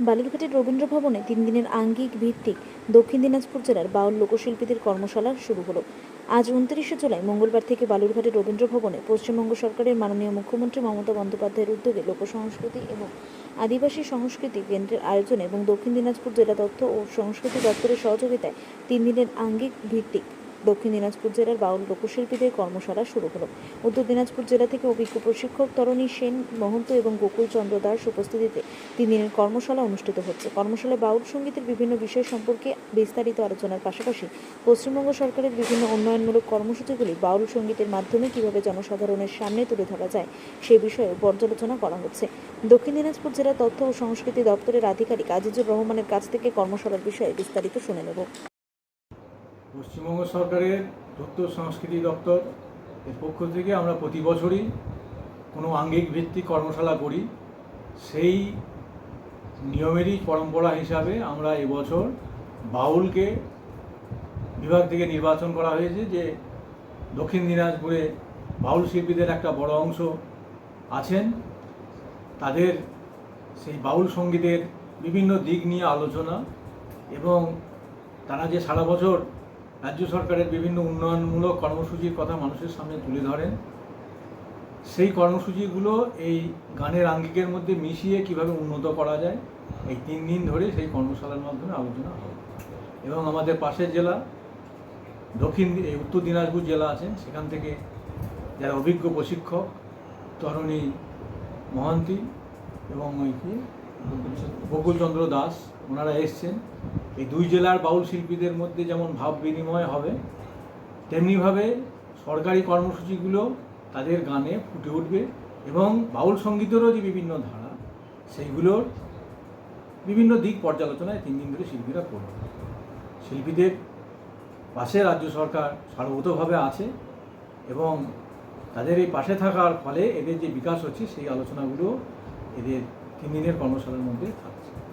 বালুরঘাটের রবীন্দ্র ভবনে তিন দিনের আঙ্গিক ভিত্তিক দক্ষিণ দিনাজপুর জেলার বাউল লোকশিল্পীদের কর্মশালা শুরু হলো। আজ উনত্রিশে জুলাই মঙ্গলবার থেকে বালুরঘাটের রবীন্দ্র ভবনে পশ্চিমবঙ্গ সরকারের মাননীয় মুখ্যমন্ত্রী মমতা বন্দ্যোপাধ্যায়ের উদ্যোগে লোকসংস্কৃতি এবং আদিবাসী সংস্কৃতি কেন্দ্রের আয়োজনে এবং দক্ষিণ দিনাজপুর জেলা তথ্য ও সংস্কৃতি দপ্তরের সহযোগিতায় তিন দিনের আঙ্গিক ভিত্তিক দক্ষিণ দিনাজপুর জেলার বাউল লোকশিল্পীদের কর্মশালা শুরু হলো। উত্তর দিনাজপুর জেলা থেকে অভিজ্ঞ প্রশিক্ষক তরণী সেন মহন্ত এবং গোকুল চন্দ্র দাস উপস্থিতিতে তিন দিনের কর্মশালা অনুষ্ঠিত হচ্ছে। কর্মশালায় বাউল সঙ্গীতের বিভিন্ন বিষয় সম্পর্কে বিস্তারিত আলোচনার পাশাপাশি পশ্চিমবঙ্গ সরকারের বিভিন্ন উন্নয়নমূলক কর্মসূচিগুলি বাউল সঙ্গীতের মাধ্যমে কীভাবে জনসাধারণের সামনে তুলে ধরা যায় সে বিষয়ে পর্যালোচনা করা হচ্ছে। দক্ষিণ দিনাজপুর জেলা তথ্য ও সংস্কৃতি দপ্তরের আধিকারিক আজিজুর রহমানের কাছ থেকে কর্মশালার বিষয়ে বিস্তারিত শুনে নেব। পশ্চিমবঙ্গ সরকারের তথ্য সংস্কৃতি দপ্তর এর পক্ষ থেকে আমরা প্রতি বছরই কোনো আঙ্গিক ভিত্তিক কর্মশালা করি। সেই নিয়মেরই পরম্পরা হিসাবে আমরা এবছর বাউলকে বিভাগ থেকে নির্বাচন করা হয়েছে যে দক্ষিণ দিনাজপুরে বাউল শিল্পীদের একটা বড় অংশ আছেন। তাদের সেই বাউল সঙ্গীতের বিভিন্ন দিক নিয়ে আলোচনা এবং তারা যে সারা বছর রাজ্য সরকারের বিভিন্ন উন্নয়নমূলক কর্মসূচির কথা মানুষের সামনে তুলে ধরেন। সেই কর্মসূচিগুলো এই গানের আঙ্গিকের মধ্যে মিশিয়ে কীভাবে উন্নত করা যায়, এই তিন দিন ধরে সেই কর্মশালার মাধ্যমে আলোচনা হয়। এবং আমাদের পাশের জেলা, দক্ষিণ এই উত্তর দিনাজপুর জেলা আছেন, সেখান থেকে যারা অভিজ্ঞ প্রশিক্ষক, তরুণী মহান্তি এবং ওই কি বকুলচন্দ্র দাস, ওনারা এসছেন। এই দুই জেলার বাউল শিল্পীদের মধ্যে যেমন ভাব বিনিময় হবে, তেমনিভাবে সরকারি কর্মসূচিগুলো তাদের গানে ফুটে উঠবে এবং বাউল সঙ্গীতেরও যে বিভিন্ন ধারা, সেইগুলোর বিভিন্ন দিক পর্যালোচনায় তিন দিন ধরে শিল্পীরা করবে। শিল্পীদের পাশে রাজ্য সরকার সার্বতভাবে আছে এবং তাদের এই পাশে থাকার ফলে এদের যে বিকাশ হচ্ছে, সেই আলোচনাগুলো এদের তিন দিনের কর্মশালার মধ্যে থাকছে।